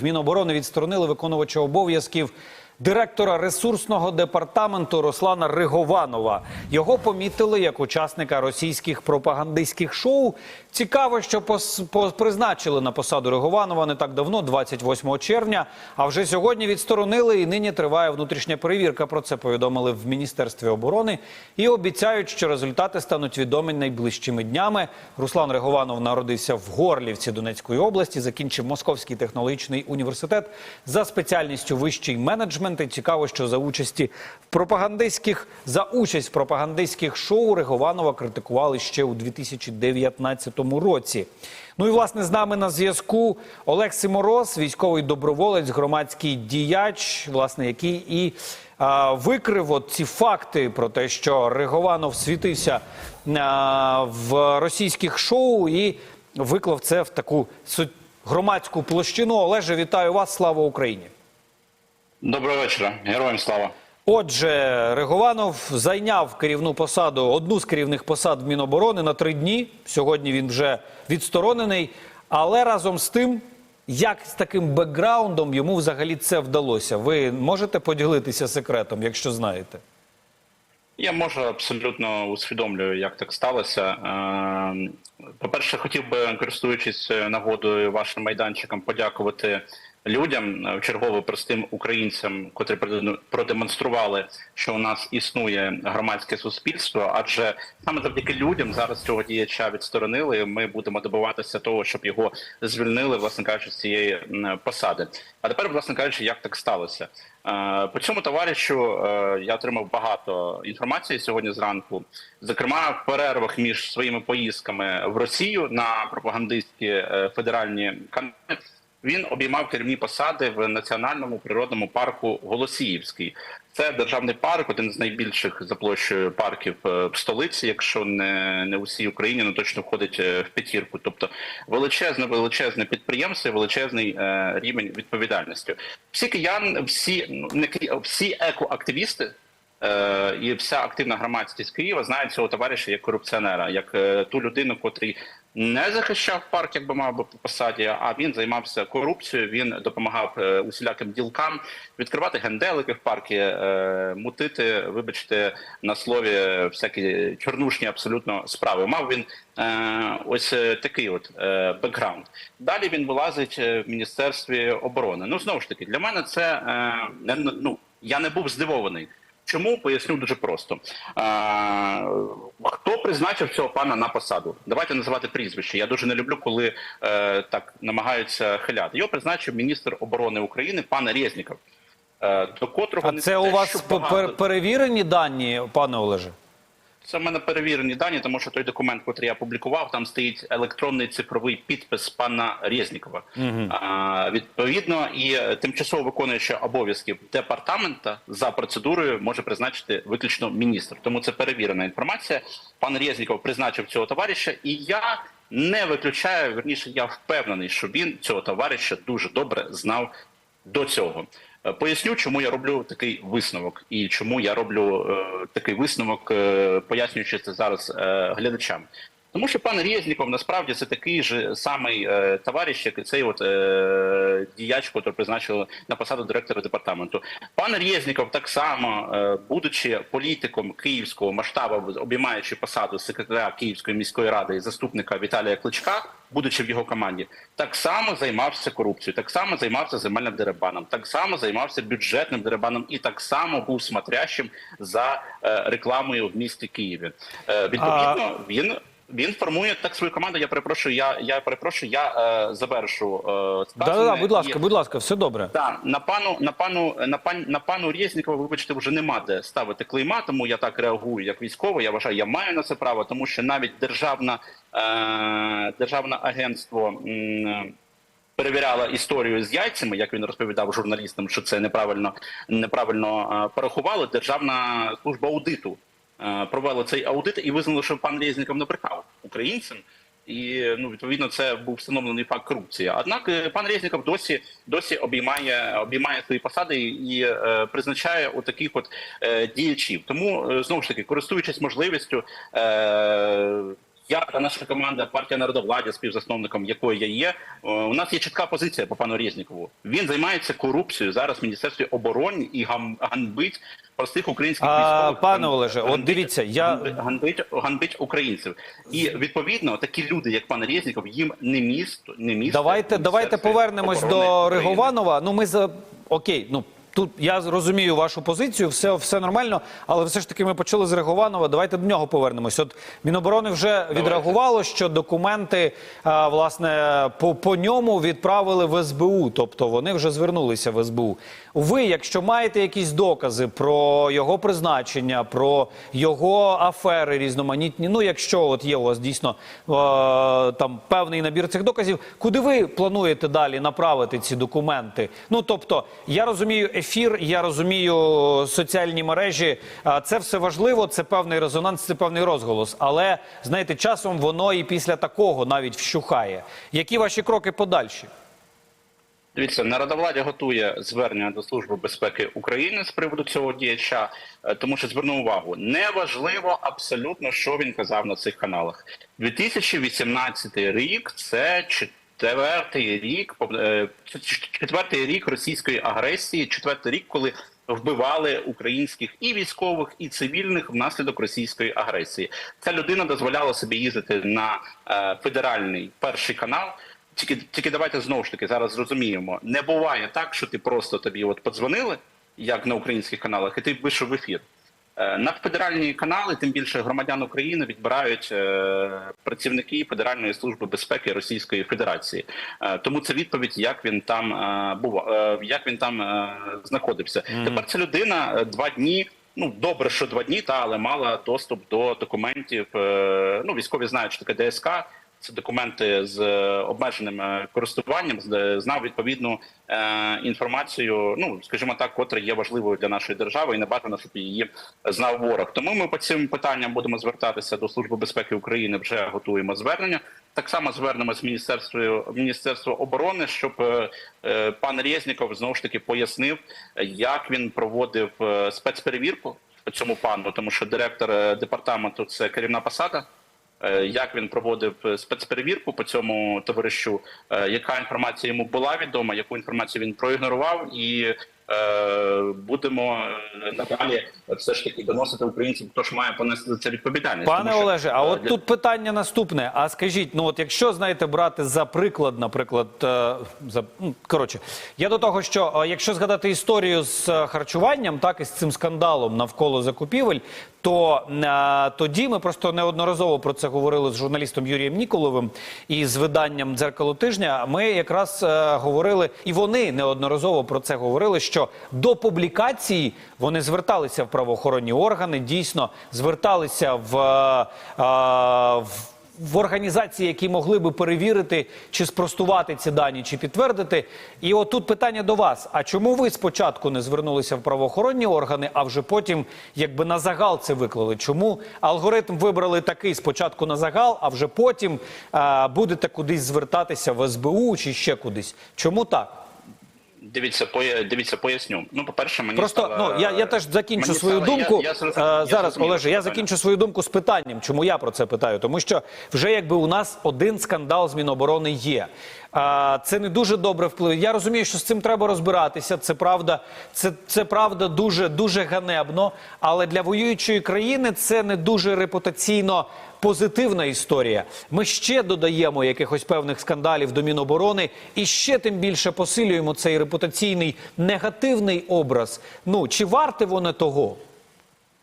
В Міноборони відсторонили виконувача обов'язків директора ресурсного департаменту Руслана Ригованова. Його помітили як учасника російських пропагандистських шоу. Цікаво, що пос, по- призначили на посаду Ригованова не так давно, 28 червня. А вже сьогодні відсторонили і нині триває внутрішня перевірка. Про це повідомили в Міністерстві оборони і обіцяють, що результати стануть відомі найближчими днями. Руслан Ригованов народився в Горлівці Донецької області, закінчив Московський технологічний університет за спеціальністю вищий менеджмент. І цікаво, що за участі в пропагандистських за участь в пропагандистських шоу Ригованова критикували ще у 2019 році. Ну і власне з нами на зв'язку Олег Симороз, військовий доброволець, громадський діяч, власне, який і а, викрив от ці факти про те, що Ригованов світився а, в російських шоу і виклав це в таку громадську площину. Олеже, вітаю вас! Слава Україні! Доброго вечора, героям слава. Отже, Ригованов зайняв керівну посаду, одну з керівних посад в Міноборони на три дні. Сьогодні він вже відсторонений. Але разом з тим, як з таким бекграундом йому взагалі це вдалося? Ви можете поділитися секретом, якщо знаєте? Я можу абсолютно усвідомлюю, як так сталося. Е, По-перше, хотів би, користуючись нагодою вашим майданчиком, подякувати людям е, вчергово простим українцям, котрі проде- продемонстрували, що у нас існує громадське суспільство. Адже саме завдяки людям зараз цього діяча відсторонили. Ми будемо добиватися того, щоб його звільнили, власне кажучи, з цієї посади. А тепер, власне кажучи, як так сталося? Е, По цьому товаришу е, я отримав багато інформації сьогодні зранку. Зокрема, в перервах між своїми поїздками в Росію на пропагандистські федеральні канали. Він обіймав керівні посади в національному природному парку Голосіївський. Це державний парк, один з найбільших за площею парків е, в столиці, якщо не, не у всій Україні, ну точно входить е, в п'ятірку. Тобто величезне, величезне підприємство, величезний е, рівень відповідальності. Всі киян, всі ну не всі екоактивісти. Е, і вся активна громадськість Києва знає цього товариша як корупціонера, як е, ту людину, котрий не захищав парк, як би мав би по посаді, а він займався корупцією. Він допомагав е, усіляким ділкам відкривати генделики в парки, е, мутити, вибачте, на слові всякі чорнушні абсолютно справи. Мав він ось такий от бекграунд. Далі він вилазить в міністерстві оборони. Ну знову ж таки, для мене це не ну я не був здивований. Чому поясню дуже просто. А, хто призначив цього пана на посаду? Давайте називати прізвище. Я дуже не люблю, коли е, так намагаються хиляти. Його призначив міністр оборони України пан Резніков. Е, до котрого А не це те, у вас багато- перевірені дані, пане Олеже? Це в мене перевірені дані, тому що той документ, який я публікував, там стоїть електронний цифровий підпис пана Резнікова. А, відповідно, і е, тимчасово виконуючи обов'язки департамента за процедурою може призначити виключно міністр. Тому це перевірена інформація. Пан Резніков призначив цього товариша, і я не виключаю, верніше, я впевнений, що він цього товариша дуже добре знав до цього. Е, Поясню, чому я роблю такий висновок, і чому я роблю е, такий висновок, е, пояснюючи це зараз е, глядачам. Тому що пан Резніков насправді це такий же самий е, товариш, як і цей от е, діяч, який призначили на посаду директора департаменту. Пан Резніков так само, е, будучи політиком київського масштабу, обіймаючи посаду секретаря Київської міської ради і заступника Віталія Кличка, будучи в його команді, так само займався корупцією, так само займався земельним деребаном, так само займався бюджетним деребаном і так само був смотрящим за е, рекламою в місті Києві. Е, відповідно, він. Він формує так свою команду. Я перепрошую. Я я перепрошую. Я е, завершу е, Да, сказане. да, будь ласка, І- будь ласка, все добре. так, на пану на пану на пан на пану Резнікова, вибачте, вже нема де ставити клейма, тому я так реагую як військовий. Я вважаю, я маю на це право, тому що навіть державна е, державне агентство. м, Перевіряла історію з яйцями, як він розповідав журналістам, що це неправильно неправильно е, порахували. Державна служба аудиту е, провела цей аудит і визнали, що пан Резніков не брехав українцям. І ну відповідно це був встановлений факт корупції. Однак е, пан Резніков досі досі обіймає обіймає свої посади і е, призначає отаких от е, діячів. Тому е, знову ж таки, користуючись можливістю. Е, Я та наша команда партія народовладдя, співзасновником якої я є. е, У нас є чітка позиція по пану Резнікову. Він займається корупцією зараз в міністерстві оборони і ганьбить простих українських А, військових. пане Олеже, от дивіться, я- ганьбить, ганьбить українців. І відповідно такі люди, як пан Резніков, їм не місто, не місто. Давайте, давайте повернемось до України. Ригованова. Ну, ми за окей, ну. Тут я розумію вашу позицію, все, все нормально, але все ж таки ми почали з Ригованова. Давайте до нього повернемось. От Міноборони вже відреагувало, що документи а, власне по, по ньому відправили в СБУ, тобто вони вже звернулися в СБУ. Ви, якщо маєте якісь докази про його призначення, про його афери різноманітні, ну якщо от є у вас дійсно е, там певний набір цих доказів, куди ви плануєте далі направити ці документи? Ну тобто, я розумію ефір, я розумію соціальні мережі. Це все важливо, це певний резонанс, це певний розголос. Але знаєте, часом воно і після такого навіть вщухає. Які ваші кроки подальші? Дивіться, народовладдя готує звернення до Служби безпеки України з приводу цього діяча, е, тому що зверну увагу, неважливо абсолютно, що він казав на цих каналах. 2018 рік це четвертий рік, е, четвертий рік російської агресії, четвертий рік, коли вбивали українських і військових, і цивільних внаслідок російської агресії. Ця людина дозволяла собі їздити на е, федеральний перший канал. Тільки, тільки давайте знову ж таки зараз зрозуміємо. Не буває так, що ти просто тобі от подзвонили, як на українських каналах, і ти вийшов в ефір. Е, На федеральні канали, тим більше громадян України, відбирають е, працівники Федеральної служби безпеки Російської Федерації. Е, тому це відповідь, як він там був, як він там знаходився. Тепер ця людина два дні. Ну, добре, що два дні, та але мала доступ до документів. Ну, військові знають, що таке ДСК. Це документи з обмеженим е, користуванням, знав відповідну е, інформацію, ну скажімо так, котра є важливою для нашої держави, і не бажано, щоб її знав ворог. Тому ми по цим питанням будемо звертатися до Служби безпеки України. Вже готуємо звернення. Так само звернемось міністерство Міністерство оборони, щоб е, пан Резніков знову ж таки пояснив, як він проводив спецперевірку цьому пану, тому що директор департаменту це керівна посада. Е, Як він проводив е, спецперевірку по цьому товаришу, е, яка інформація йому була відома, яку інформацію він проігнорував, і будемо е, надалі все ж таки доносити українцям, хто ж має понести за це відповідальність. Пане що, Олеже, а е, от для- тут питання наступне. А скажіть, ну от якщо знаєте брати за приклад, наприклад, е, за ну, коротше, я до того, що е, якщо згадати історію з е, харчуванням, так і з цим скандалом навколо закупівель, то е, тоді ми просто неодноразово про це говорили з журналістом Юрієм Ніколовим і з виданням дзеркало тижня. Ми якраз е, говорили, і вони неодноразово про це говорили. Що до публікації вони зверталися в правоохоронні органи, дійсно зверталися в, е, е, в в організації, які могли би перевірити чи спростувати ці дані, чи підтвердити. І от тут питання до вас: а чому ви спочатку не звернулися в правоохоронні органи, а вже потім, якби на загал це виклали? Чому алгоритм вибрали такий спочатку на загал, а вже потім а, будете кудись звертатися в СБУ чи ще кудись? Чому так? Дивіться, поя- дивіться, поясню. Ну, по-перше, мені Просто стало- ну я, я теж закінчу мені свою стало- думку. Я, я, Е, я зараз, зрозумів, Олеже, я закінчу свою думку з питанням, чому я про це питаю. Тому що вже якби у нас один скандал з Міноборони є. Це не дуже добре впливає. Я розумію, що з цим треба розбиратися. Це правда, це, це правда дуже дуже ганебно. Але для воюючої країни це не дуже репутаційно позитивна історія. Ми ще додаємо якихось певних скандалів до Міноборони і ще тим більше посилюємо цей репутаційний негативний образ. Ну чи варте воно того?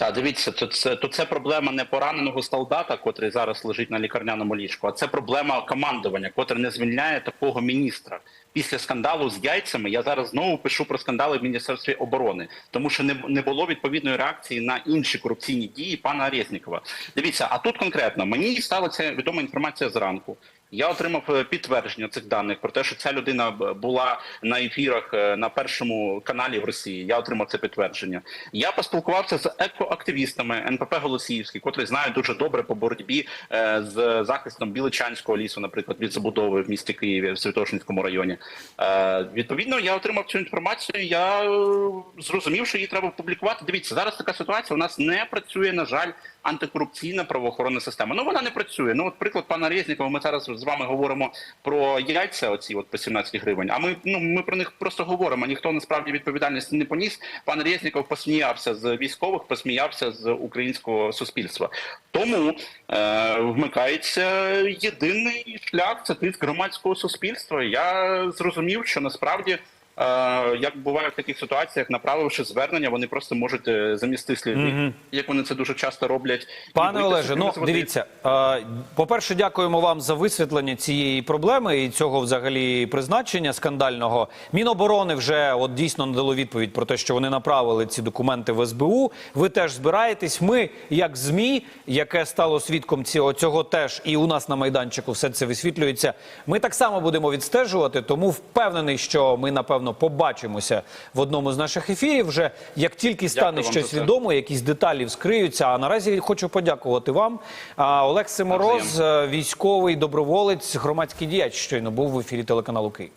Так, дивіться, то це, то це проблема не пораненого солдата, котрий зараз лежить на лікарняному ліжку, а це проблема командування, котре не звільняє такого міністра. Після скандалу з яйцями я зараз знову пишу про скандали в Міністерстві оборони, тому що не, не було відповідної реакції на інші корупційні дії пана Резнікова. Дивіться, а тут конкретно мені стала ця відома інформація зранку. Я отримав е, підтвердження цих даних про те, що ця людина була на ефірах е, на першому каналі в Росії. Я отримав це підтвердження. Я поспілкувався з екоактивістами НПП Голосіївський, котрі знають дуже добре по боротьбі е, з захистом Біличанського лісу, наприклад, від забудови в місті Києві в Святошинському районі. Е, Відповідно, я отримав цю інформацію. Я е, зрозумів, що її треба публікувати. Дивіться, зараз така ситуація. У нас не працює, на жаль, антикорупційна правоохоронна система. Ну вона не працює. Ну, от приклад пана Резнікова, ми зараз з вами говоримо про яйця, оці от по 17 гривень. А ми ну ми про них просто говоримо. Ніхто насправді відповідальності не поніс. Пан Резніков посміявся з військових, посміявся з українського суспільства. Тому е, вмикається єдиний шлях це тиск громадського суспільства. Я зрозумів, що насправді. Е, Як буває в таких ситуаціях, направивши звернення, вони просто можуть е, замісти сліди, як вони це дуже часто роблять. Пане Олеже, ну дивіться, е, по-перше, дякуємо вам за висвітлення цієї проблеми і цього взагалі призначення скандального. Міноборони вже от дійсно надало відповідь про те, що вони направили ці документи в СБУ. Ви теж збираєтесь. Ми, як ЗМІ, яке стало свідком цього, цього теж, і у нас на майданчику все це висвітлюється. Ми так само будемо відстежувати, тому впевнений, що ми напевно побачимося в одному з наших ефірів. Вже як тільки стане вам за щось це. відомо, якісь деталі вскриються. А наразі хочу подякувати вам. А, Олег Симороз, е, військовий доброволець, громадський діяч, щойно був в ефірі телеканалу Київ.